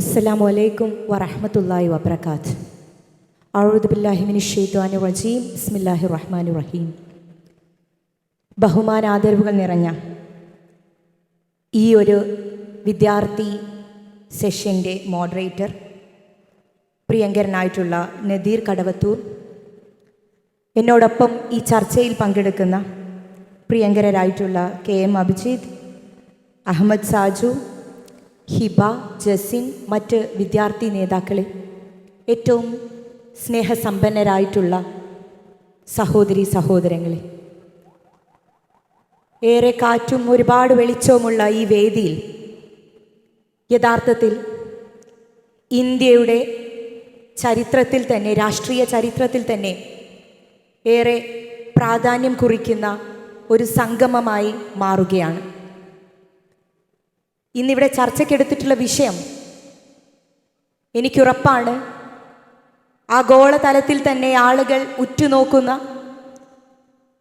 അസ്സാം വലൈക്കും വറഹമത്തല്ലാഹി വബർക്കാത്ത് ഔദുബില്ലാഹിമിനി ഷെയ്ത്വാനു റജീം. ബിസ്മില്ലാഹി റഹ്മാനു റഹീം. ബഹുമാനാദരവുകൾ നിറഞ്ഞ ഈ ഒരു വിദ്യാർത്ഥി സെഷന്റെ മോഡറേറ്റർ പ്രിയങ്കരനായിട്ടുള്ള നദീർ കടവത്തൂർ. എന്നോടൊപ്പം ഈ ചർച്ചയിൽ പങ്കെടുക്കുന്ന പ്രിയങ്കരായിട്ടുള്ള കെ എം അഭിജിത് അഹമ്മദ് സാജു ഹിബ ജസിൻ മറ്റ് വിദ്യാർത്ഥി നേതാക്കളെ ഏറ്റവും സ്നേഹസമ്പന്നരായിട്ടുള്ള സഹോദരി സഹോദരങ്ങളെ. ഏറെ കാറ്റും ഒരുപാട് വെളിച്ചവുമുള്ള ഈ വേദിയിൽ യഥാർത്ഥത്തിൽ ഇന്ത്യയുടെ ചരിത്രത്തിൽ തന്നെ രാഷ്ട്രീയ ചരിത്രത്തിൽ തന്നെ ഏറെ പ്രാധാന്യം കുറിക്കുന്ന ഒരു സംഗമമായി മാറുകയാണ്. ഇന്നിവിടെ ചർച്ചയ്ക്കെടുത്തിട്ടുള്ള വിഷയം എനിക്കുറപ്പാണ്. ആഗോളതലത്തിൽ തന്നെ ആളുകൾ ഉറ്റുനോക്കുന്ന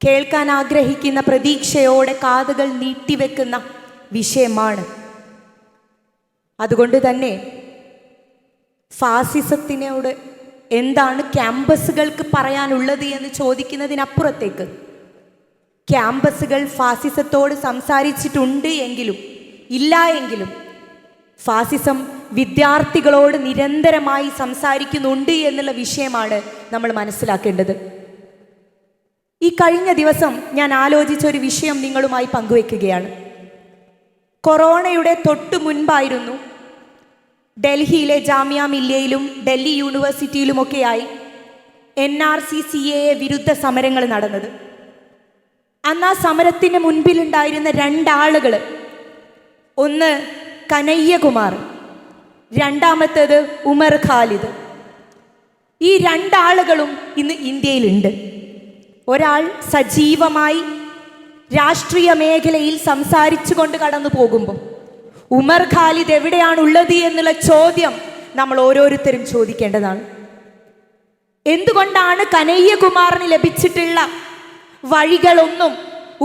കേൾക്കാൻ ആഗ്രഹിക്കുന്ന പ്രതീക്ഷയോടെ കാതുകൾ നീട്ടിവെക്കുന്ന വിഷയമാണ്. അതുകൊണ്ട് തന്നെ ഫാസിസത്തിനോട് എന്താണ് ക്യാമ്പസുകൾക്ക് പറയാനുള്ളത് എന്ന് ചോദിക്കുന്നതിനപ്പുറത്തേക്ക് ക്യാമ്പസുകൾ ഫാസിസത്തോട് സംസാരിച്ചിട്ടുണ്ട് എങ്കിലും ഇല്ല എങ്കിലും ഫാസിസം വിദ്യാർത്ഥികളോട് നിരന്തരമായി സംസാരിക്കുന്നുണ്ട് എന്നുള്ള വിഷയമാണ് നമ്മൾ മനസ്സിലാക്കേണ്ടത്. ഈ കഴിഞ്ഞ ദിവസം ഞാൻ ആലോചിച്ച ഒരു വിഷയം നിങ്ങളുമായി പങ്കുവെക്കുകയാണ്. കൊറോണയുടെ തൊട്ടു മുൻപായിരുന്നു ഡൽഹിയിലെ ജാമ്യ മില്ലയിലും Delhi യൂണിവേഴ്സിറ്റിയിലുമൊക്കെയായി N R C C A വിരുദ്ധ സമരങ്ങൾ നടന്നത്. അന്ന് ആ സമരത്തിന് മുൻപിലുണ്ടായിരുന്ന രണ്ടാളുകൾ ഒന്ന് കനയ്യകുമാർ രണ്ടാമത്തേത് ഉമർ ഖാലിദ്. ഈ രണ്ടാളുകളും ഇന്ന് ഇന്ത്യയിലുണ്ട്. ഒരാൾ സജീവമായി രാഷ്ട്രീയ മേഖലയിൽ സംസാരിച്ചു കൊണ്ട് കടന്നു പോകുമ്പോൾ ഉമർ ഖാലിദ് എവിടെയാണുള്ളത് എന്നുള്ള ചോദ്യം നമ്മൾ ഓരോരുത്തരും ചോദിക്കേണ്ടതാണ്. എന്തുകൊണ്ടാണ് കനയ്യകുമാറിന് ലഭിച്ചിട്ടുള്ള വഴികളൊന്നും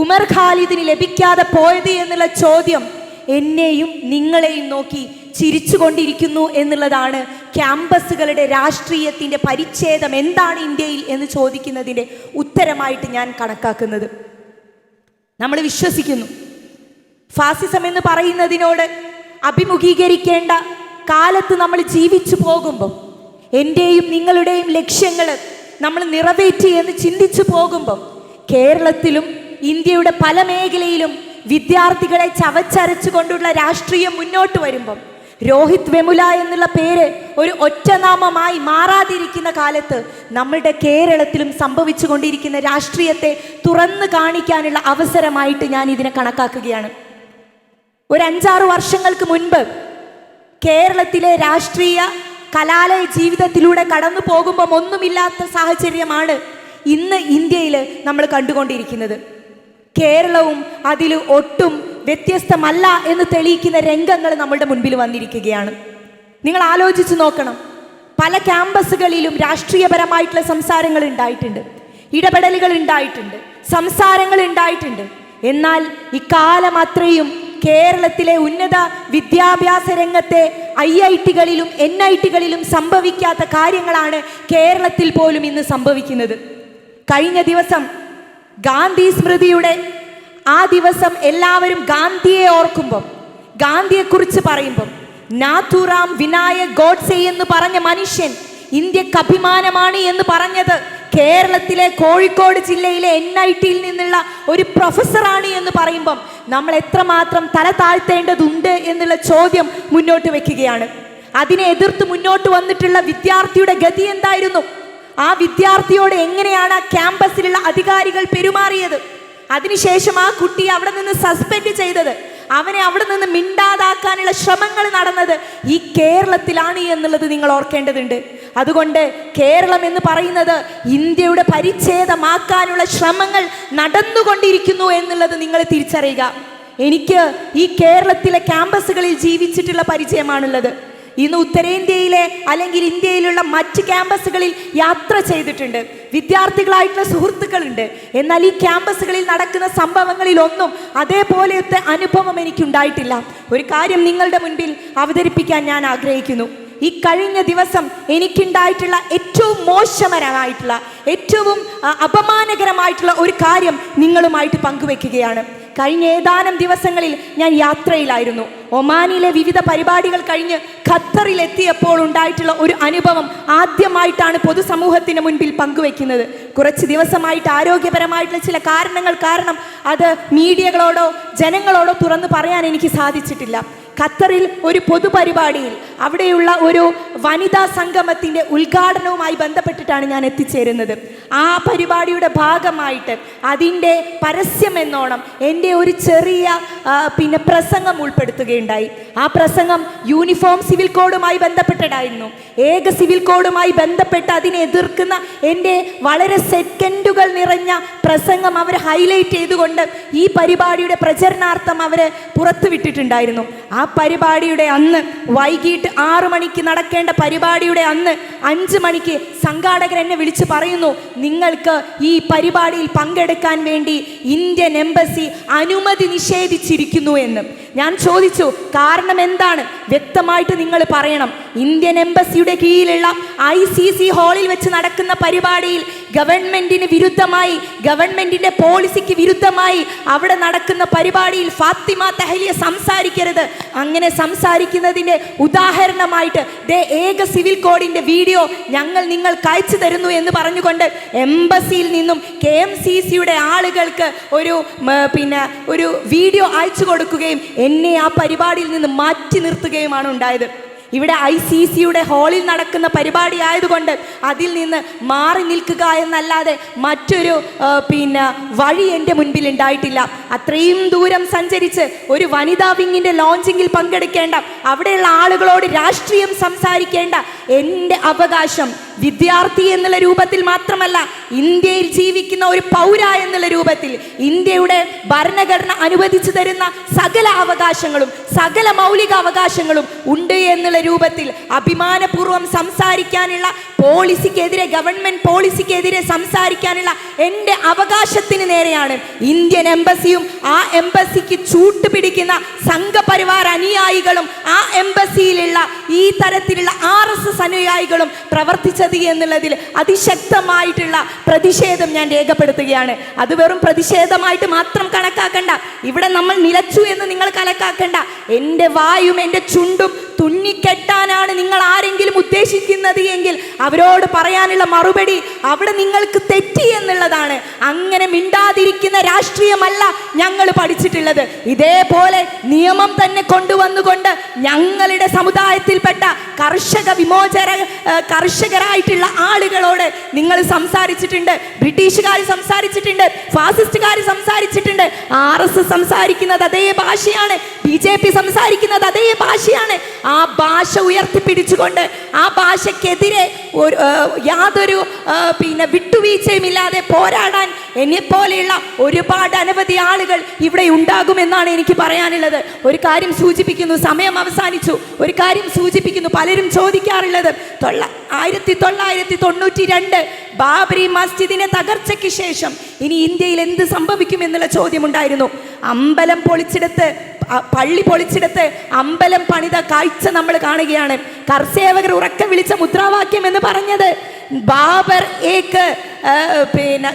ഉമർ ഖാലിദിന് ലഭിക്കാതെ പോയത് എന്നുള്ള ചോദ്യം എന്നെയും നിങ്ങളെയും നോക്കി ചിരിച്ചുകൊണ്ടിരിക്കുന്നു എന്നുള്ളതാണ് ക്യാമ്പസുകളുടെ രാഷ്ട്രീയത്തിന്റെ പരിച്ഛേദം എന്താണ് ഇന്ത്യയിൽ എന്ന് ചോദിക്കുന്നതിന്റെ ഉത്തരമായിട്ട് ഞാൻ കണക്കാക്കുന്നത്. നമ്മൾ വിശ്വസിക്കുന്നു. ഫാസിസം എന്ന് പറയുന്നതിനോട് അഭിമുഖീകരിക്കേണ്ട കാലത്ത് നമ്മൾ ജീവിച്ചു പോകുമ്പോൾ എന്റെയും നിങ്ങളുടെയും ലക്ഷ്യങ്ങൾ നമ്മൾ നിറവേറ്റി എന്ന് ചിന്തിച്ചു പോകുമ്പോൾ കേരളത്തിലും ഇന്ത്യയുടെ പല മേഖലയിലും വിദ്യാർത്ഥികളെ ചവച്ചരച്ചു കൊണ്ടുള്ള രാഷ്ട്രീയം മുന്നോട്ട് വരുമ്പം രോഹിത് വെമുല എന്നുള്ള പേര് ഒരു ഒറ്റനാമമായി മാറാതിരിക്കുന്ന കാലത്ത് നമ്മളുടെ കേരളത്തിലും സംഭവിച്ചു കൊണ്ടിരിക്കുന്ന രാഷ്ട്രീയത്തെ തുറന്നു കാണിക്കാനുള്ള അവസരമായിട്ട് ഞാൻ ഇതിനെ കണക്കാക്കുകയാണ്. ഒരു അഞ്ചാറ് വർഷങ്ങൾക്ക് മുൻപ് കേരളത്തിലെ രാഷ്ട്രീയ കലാലയ ജീവിതത്തിലൂടെ കടന്നു പോകുമ്പം ഒന്നുമില്ലാത്ത സാഹചര്യമാണ് ഇന്ന് ഇന്ത്യയിൽ നമ്മൾ കണ്ടുകൊണ്ടിരിക്കുന്നത്. കേരളവും അതിൽ ഒട്ടും വ്യത്യസ്തമല്ല എന്ന് തെളിയിക്കുന്ന രംഗങ്ങൾ നമ്മളുടെ മുൻപിൽ വന്നിരിക്കുകയാണ്. നിങ്ങൾ ആലോചിച്ച് നോക്കണം. പല ക്യാമ്പസുകളിലും രാഷ്ട്രീയപരമായിട്ടുള്ള സംസാരങ്ങൾ ഉണ്ടായിട്ടുണ്ട്. ഇടപെടലുകൾ ഉണ്ടായിട്ടുണ്ട്. സംസാരങ്ങൾ ഉണ്ടായിട്ടുണ്ട്. എന്നാൽ ഇക്കാലം അത്രയും കേരളത്തിലെ ഉന്നത വിദ്യാഭ്യാസ രംഗത്തെ ഐ ഐ ടികളിലും എൻ ഐ ടികളിലും സംഭവിക്കാത്ത കാര്യങ്ങളാണ് കേരളത്തിൽ പോലും ഇന്ന് സംഭവിക്കുന്നത്. കഴിഞ്ഞ ദിവസം ഗാന്ധി സ്മൃതിയുടെ ആ ദിവസം എല്ലാവരും ഗാന്ധിയെ ഓർക്കുമ്പം ഗാന്ധിയെക്കുറിച്ച് പറയുമ്പം നാഥുറാം വിനായക് ഗോഡ്സെ എന്ന് പറഞ്ഞ മനുഷ്യൻ ഇന്ത്യയ്ക്ക് അഭിമാനമാണ് എന്ന് പറഞ്ഞത് കേരളത്തിലെ കോഴിക്കോട് ജില്ലയിലെ എൻ ഐ ടിയിൽ നിന്നുള്ള ഒരു പ്രൊഫസറാണ് എന്ന് പറയുമ്പം നമ്മൾ എത്രമാത്രം തല താഴ്ത്തേണ്ടതുണ്ട് എന്നുള്ള ചോദ്യം മുന്നോട്ട് വെക്കുകയാണ്. അതിനെ എതിർത്ത് മുന്നോട്ട് വന്നിട്ടുള്ള വിദ്യാർത്ഥിയുടെ ഗതി എന്തായിരുന്നു? ആ വിദ്യാർത്ഥിയോട് എങ്ങനെയാണ് ആ ക്യാമ്പസിലുള്ള അധികാരികൾ പെരുമാറിയത്? അതിനുശേഷം ആ കുട്ടി അവിടെ നിന്ന് സസ്പെൻഡ് ചെയ്തത്. അവനെ അവിടെ നിന്ന് മിണ്ടാതാക്കാനുള്ള ശ്രമങ്ങൾ നടന്നത് ഈ കേരളത്തിലാണ് എന്നുള്ളത് നിങ്ങൾ ഓർക്കേണ്ടതുണ്ട്. അതുകൊണ്ട് കേരളം എന്ന് പറയുന്നത് ഇന്ത്യയുടെ പരിച്ഛേദമാക്കാനുള്ള ശ്രമങ്ങൾ നടന്നുകൊണ്ടിരിക്കുന്നു എന്നുള്ളത് നിങ്ങൾ തിരിച്ചറിയുക. എനിക്ക് ഈ കേരളത്തിലെ ക്യാമ്പസുകളിൽ ജീവിച്ചിട്ടുള്ള പരിചയമാണുള്ളത്. ഇന്ന് ഉത്തരേന്ത്യയിലെ അല്ലെങ്കിൽ ഇന്ത്യയിലുള്ള മറ്റ് ക്യാമ്പസുകളിൽ യാത്ര ചെയ്തിട്ടുണ്ട്. വിദ്യാർത്ഥികളായിട്ടുള്ള സുഹൃത്തുക്കളുണ്ട്. എന്നാൽ ഈ ക്യാമ്പസുകളിൽ നടക്കുന്ന സംഭവങ്ങളിലൊന്നും അതേപോലത്തെ അനുഭവം എനിക്കുണ്ടായിട്ടില്ല. ഒരു കാര്യം നിങ്ങളുടെ മുൻപിൽ അവതരിപ്പിക്കാൻ ഞാൻ ആഗ്രഹിക്കുന്നു. ഈ കഴിഞ്ഞ ദിവസം എനിക്കുണ്ടായിട്ടുള്ള ഏറ്റവും മോശമരമായിട്ടുള്ള ഏറ്റവും അപമാനകരമായിട്ടുള്ള ഒരു കാര്യം നിങ്ങളുമായിട്ട് പങ്കുവെക്കുകയാണ്. കഴിഞ്ഞ ഏതാനും ദിവസങ്ങളിൽ ഞാൻ യാത്രയിലായിരുന്നു. ഒമാനിലെ വിവിധ പരിപാടികൾ കഴിഞ്ഞ് ഖത്തറിൽ എത്തിയപ്പോൾ ഉണ്ടായിട്ടുള്ള ഒരു അനുഭവം ആദ്യമായിട്ടാണ് പൊതുസമൂഹത്തിന് മുൻപിൽ പങ്കുവെക്കുന്നത്. കുറച്ച് ദിവസമായിട്ട് ആരോഗ്യപരമായിട്ടുള്ള ചില കാരണങ്ങൾ കാരണം അത് മീഡിയകളോടോ ജനങ്ങളോടോ തുറന്നു പറയാൻ എനിക്ക് സാധിച്ചിട്ടില്ല. ഖത്തറിൽ ഒരു പൊതുപരിപാടിയിൽ അവിടെയുള്ള ഒരു വനിതാ സംഗമത്തിന്റെ ഉദ്ഘാടനവുമായി ബന്ധപ്പെട്ടിട്ടാണ് ഞാൻ എത്തിച്ചേരുന്നത്. ആ പരിപാടിയുടെ ഭാഗമായിട്ട് അതിന്റെ പരസ്യം എന്നോണം എന്റെ ഒരു ചെറിയ പിന്നെ പ്രസംഗം ഉൾപ്പെടുത്തുകയുണ്ടായി. ആ പ്രസംഗം യൂണിഫോം സിവിൽ കോഡുമായി ബന്ധപ്പെട്ടതായിരുന്നു. ഏക സിവിൽ കോഡുമായി ബന്ധപ്പെട്ട് അതിനെ എതിർക്കുന്ന എന്റെ വളരെ സെക്കൻഡുകൾ നിറഞ്ഞ പ്രസംഗം അവർ ഹൈലൈറ്റ് ചെയ്തുകൊണ്ട് ഈ പരിപാടിയുടെ പ്രചരണാർത്ഥം അവർ പുറത്തുവിട്ടിട്ടുണ്ടായിരുന്നു. ആ പരിപാടിയുടെ അന്ന് വൈകിട്ട് ആറു മണിക്ക് നടക്കേണ്ട പരിപാടിയുടെ അന്ന് അഞ്ച് മണിക്ക് സംഘാടകർ എന്നെ വിളിച്ച് പറയുന്നു നിങ്ങൾക്ക് ഈ പരിപാടിയിൽ പങ്കെടുക്കാൻ വേണ്ടി ഇന്ത്യൻ എംബസി അനുമതി നിഷേധിച്ചിരിക്കുന്നു എന്ന്. ഞാൻ ചോദിച്ചു കാരണം എന്താണ്? വ്യക്തമായിട്ട് നിങ്ങൾ പറയണം. ഇന്ത്യൻ എംബസിയുടെ കീഴിലുള്ള ഐ സി സി ഹാളിൽ വെച്ച് നടക്കുന്ന പരിപാടിയിൽ ഗവൺമെന്റിന് വിരുദ്ധമായി ഗവൺമെന്റിന്റെ പോളിസിക്ക് വിരുദ്ധമായി അവിടെ നടക്കുന്ന പരിപാടിയിൽ ഫാത്തിമ തഹലിയ സംസാരിക്കരുത്. അങ്ങനെ സംസാരിക്കുന്നതിന്റെ ഉദാഹരണമായിട്ട് ദേ ഏക സിവിൽ കോഡിന്റെ വീഡിയോ ഞങ്ങൾ നിങ്ങൾ അയച്ചു തരുന്നു എന്ന് പറഞ്ഞുകൊണ്ട് എംബസിയിൽ നിന്നും കെ എം സി സിയുടെ ആളുകൾക്ക് ഒരു പിന്നെ ഒരു വീഡിയോ അയച്ചു കൊടുക്കുകയും എന്നെ ആ പരിപാടിയിൽ നിന്ന് മാറ്റി നിർത്തുകയുമാണ് ഉണ്ടായത്. ഇവിടെ ഐ സി സിയുടെ ഹാളിൽ നടക്കുന്ന പരിപാടി ആയതുകൊണ്ട് അതിൽ നിന്ന് മാറി നിൽക്കുക എന്നല്ലാതെ മറ്റൊരു പിന്നെ വഴി എന്റെ മുൻപിൽ ഉണ്ടായിട്ടില്ല. അത്രയും ദൂരം സഞ്ചരിച്ച് ഒരു വനിതാ വിങ്ങിന്റെ ലോഞ്ചിങ്ങിൽ പങ്കെടുക്കേണ്ട അവിടെയുള്ള ആളുകളോട് രാഷ്ട്രീയം സംസാരിക്കേണ്ട എന്റെ അവകാശം വിദ്യാർത്ഥി എന്നുള്ള രൂപത്തിൽ മാത്രമല്ല ഇന്ത്യയിൽ ജീവിക്കുന്ന ഒരു പൗര എന്നുള്ള രൂപത്തിൽ ഇന്ത്യയുടെ ഭരണഘടന അനുവദിച്ചു തരുന്ന സകല അവകാശങ്ങളും സകല മൗലിക അവകാശങ്ങളും ഉണ്ട് എന്നുള്ള രൂപത്തിൽ അഭിമാനപൂർവം സംസാരിക്കാനുള്ള പോളിസിക്കെതിരെ ഗവൺമെന്റ് പോളിസിക്കെതിരെ സംസാരിക്കാനുള്ള എന്റെ അവകാശത്തിന് നേരെയാണ് ഇന്ത്യൻ എംബസിയും ആ എംബസിക്ക് ചൂട്ടുപിടിക്കുന്ന സംഘപരിവാർ അനുയായികളും ആ എംബസിയിലുള്ള ഈ തരത്തിലുള്ള ആർ എസ് എസ് പ്രവർത്തിച്ചത് എന്നുള്ളതിൽ അതിശക്തമായിട്ടുള്ള പ്രതിഷേധം ഞാൻ രേഖപ്പെടുത്തുകയാണ്. അത് വെറും പ്രതിഷേധമായിട്ട് മാത്രം കണക്കാക്കണ്ട. ഇവിടെ നമ്മൾ നിലച്ചു എന്ന് നിങ്ങൾ കണക്കാക്കണ്ട. എന്റെ വായും എന്റെ ചുണ്ടും തുന്നിക്കെട്ടാനാണ് നിങ്ങൾ ആരെങ്കിലും ഉദ്ദേശിക്കുന്നത് എങ്കിൽ അവരോട് പറയാനുള്ള മറുപടി അവിടെ നിങ്ങൾക്ക് തെറ്റി എന്നുള്ളതാണ്. അങ്ങനെ മിണ്ടാതിരിക്കുന്ന രാഷ്ട്രീയമല്ല ഞങ്ങൾ പഠിച്ചിട്ടുള്ളത്. ഇതേപോലെ നിയമം തന്നെ കൊണ്ടുവന്നുകൊണ്ട് ഞങ്ങളുടെ സമുദായത്തിൽപ്പെട്ട കർഷക വിമോചന കർഷകരായിട്ടുള്ള ആളുകളോട് നിങ്ങൾ സംസാരിച്ചിട്ടുണ്ട്. ബ്രിട്ടീഷുകാർ സംസാരിച്ചിട്ടുണ്ട്. ഫാസിസ്റ്റുകാർ സംസാരിച്ചിട്ടുണ്ട്. ആർ എസ് സംസാരിക്കുന്നത് അതേ ഭാഷയാണ്. ബി ജെ പി സംസാരിക്കുന്നത് അതേ ഭാഷയാണ്. ആ ഭാഷ ഉയർത്തിപ്പിടിച്ചുകൊണ്ട് ആ ഭാഷയ്ക്കെതിരെ ഒരു യാതൊരു പിന്നെ വിട്ടുവീഴ്ചയും ഇല്ലാതെ പോരാടാൻ എന്നെപ്പോലെയുള്ള ഒരുപാട് അനവധി ആളുകൾ ഇവിടെ ഉണ്ടാകുമെന്നാണ് എനിക്ക് പറയാനുള്ളത്. ഒരു കാര്യം സൂചിപ്പിക്കുന്നു സമയം അവസാനിച്ചു. ഒരു കാര്യം സൂചിപ്പിക്കുന്നു പലരും ചോദിക്കാറുള്ളത് തൊള്ള ആയിരത്തി തൊള്ളായിരത്തി തൊണ്ണൂറ്റി രണ്ട് ബാബരി മസ്ജിദിനെ തകർച്ചയ്ക്ക് ശേഷം ഇനി ഇന്ത്യയിൽ എന്ത് സംഭവിക്കും എന്നുള്ള ചോദ്യമുണ്ടായിരുന്നു. അമ്പലം പൊളിച്ചെടുത്ത് പള്ളി പൊളിച്ചെടുത്ത് അമ്പലം പണിത കാഴ്ച നമ്മൾ കാണുകയാണ്. കർസേവകർ ഉറക്കം വിളിച്ച മുദ്രാവാക്യം എന്ന് പറഞ്ഞത് ബാബർ ഏക്ക് പിന്നെ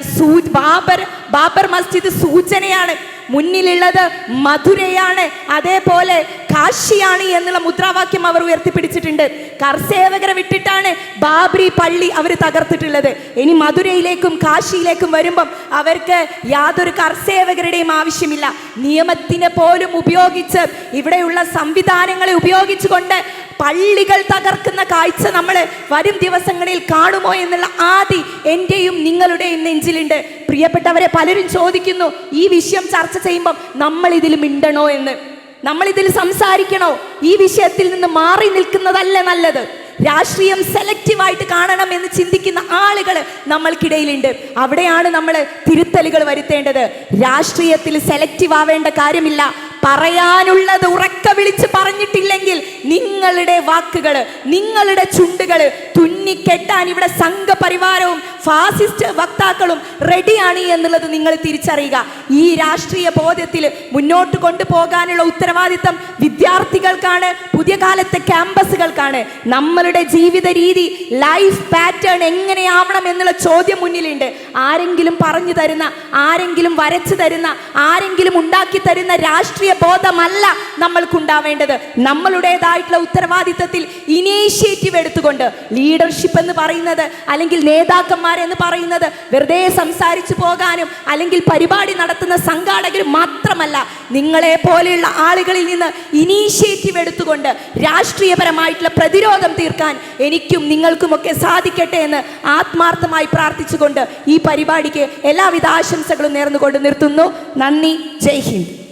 ബാബർ ബാബർ മസ്ജിദ് സൂചനയാണ്. മുന്നിലുള്ളത് മധുരയാണ് അതേപോലെ കാശിയാണ് എന്നുള്ള മുദ്രാവാക്യം അവർ ഉയർത്തിപ്പിടിച്ചിട്ടുണ്ട്. കർസേവകരെ വിട്ടിട്ടാണ് ബാബ്രി പള്ളി അവർ തകർത്തിട്ടുള്ളത്. ഇനി മധുരയിലേക്കും കാശിയിലേക്കും വരുമ്പം അവർക്ക് യാതൊരു കർസേവകരുടെയും ആവശ്യമില്ല. നിയമത്തിനെ പോലും ഉപയോഗിച്ച് ഇവിടെയുള്ള സംവിധാനങ്ങളെ ഉപയോഗിച്ചുകൊണ്ട് പള്ളികൾ തകർക്കുന്ന കാഴ്ച നമ്മൾ വരും ദിവസങ്ങളിൽ കാണുമോ എന്നുള്ള ആദി എന്റെയും നിങ്ങളുടെയും നെഞ്ചിലുണ്ട്. പ്രിയപ്പെട്ടവരെ പലരും ചോദിക്കുന്നു ഈ വിഷയം ചർച്ച ചെയ്യുമ്പം നമ്മൾ ഇതിൽ മിണ്ടണോ എന്ന്? നമ്മൾ ഇതിൽ സംസാരിക്കണോ? ഈ വിഷയത്തിൽ നിന്ന് മാറി നിൽക്കുന്നതല്ല നല്ലത്. രാഷ്ട്രീയം സെലക്റ്റീവായിട്ട് കാണണം എന്ന് ചിന്തിക്കുന്ന ആളുകൾ നമ്മൾക്കിടയിലുണ്ട്. അവിടെയാണ് നമ്മൾ തിരുത്തലുകൾ വരുത്തേണ്ടത്. രാഷ്ട്രീയത്തിൽ സെലക്റ്റീവ് ആവേണ്ട കാര്യമില്ല. പറയാനുള്ളത് ഉറക്ക വിളിച്ച് പറഞ്ഞിട്ടില്ലെങ്കിൽ നിങ്ങളുടെ വാക്കുകൾ നിങ്ങളുടെ ചുണ്ടുകൾ തുന്നിക്കെട്ടാൻ ഇവിടെ സംഘപരിവാരവും ഫാസിസ്റ്റ് വക്താക്കളും റെഡിയാണ് എന്നുള്ളത് നിങ്ങൾ തിരിച്ചറിയുക. ഈ രാഷ്ട്രീയ ബോധ്യത്തിൽ മുന്നോട്ട് കൊണ്ടുപോകാനുള്ള ഉത്തരവാദിത്തം വിദ്യാർത്ഥികൾക്കാണ് പുതിയ കാലത്തെ ക്യാമ്പസുകൾക്കാണ്. നമ്മളുടെ ജീവിത രീതി ലൈഫ് പാറ്റേൺ എങ്ങനെയാവണം എന്നുള്ള ചോദ്യം മുന്നിലുണ്ട്. ആരെങ്കിലും പറഞ്ഞു തരുന്ന ആരെങ്കിലും വരച്ചു തരുന്ന ആരെങ്കിലും ഉണ്ടാക്കി തരുന്ന രാഷ്ട്രീയ ബോധമല്ല നമ്മൾക്കുണ്ടാവേണ്ടത്. നമ്മളുടേതായിട്ടുള്ള ഉത്തരവാദിത്തത്തിൽ ഇനീഷ്യേറ്റീവ് എടുത്തുകൊണ്ട് ലീഡർഷിപ്പ് എന്ന് പറയുന്നത് അല്ലെങ്കിൽ നേതാക്കന്മാരെന്ന് പറയുന്നത് വെറുതെ സംസാരിച്ചു പോകാനും അല്ലെങ്കിൽ പരിപാടി നടത്തുന്ന സംഘാടകർ മാത്രമല്ല നിങ്ങളെ പോലെയുള്ള ആളുകളിൽ നിന്ന് ഇനീഷ്യേറ്റീവ് എടുത്തുകൊണ്ട് രാഷ്ട്രീയപരമായിട്ടുള്ള പ്രതിരോധം തീർക്കാൻ എനിക്കും നിങ്ങൾക്കുമൊക്കെ സാധിക്കട്ടെ എന്ന് ആത്മാർത്ഥമായി പ്രാർത്ഥിച്ചുകൊണ്ട് ഈ പരിപാടിക്ക് എല്ലാവിധ ആശംസകളും നേർന്നുകൊണ്ട് നിർത്തുന്നു. നന്ദി. ജയ് ഹിന്ദ്.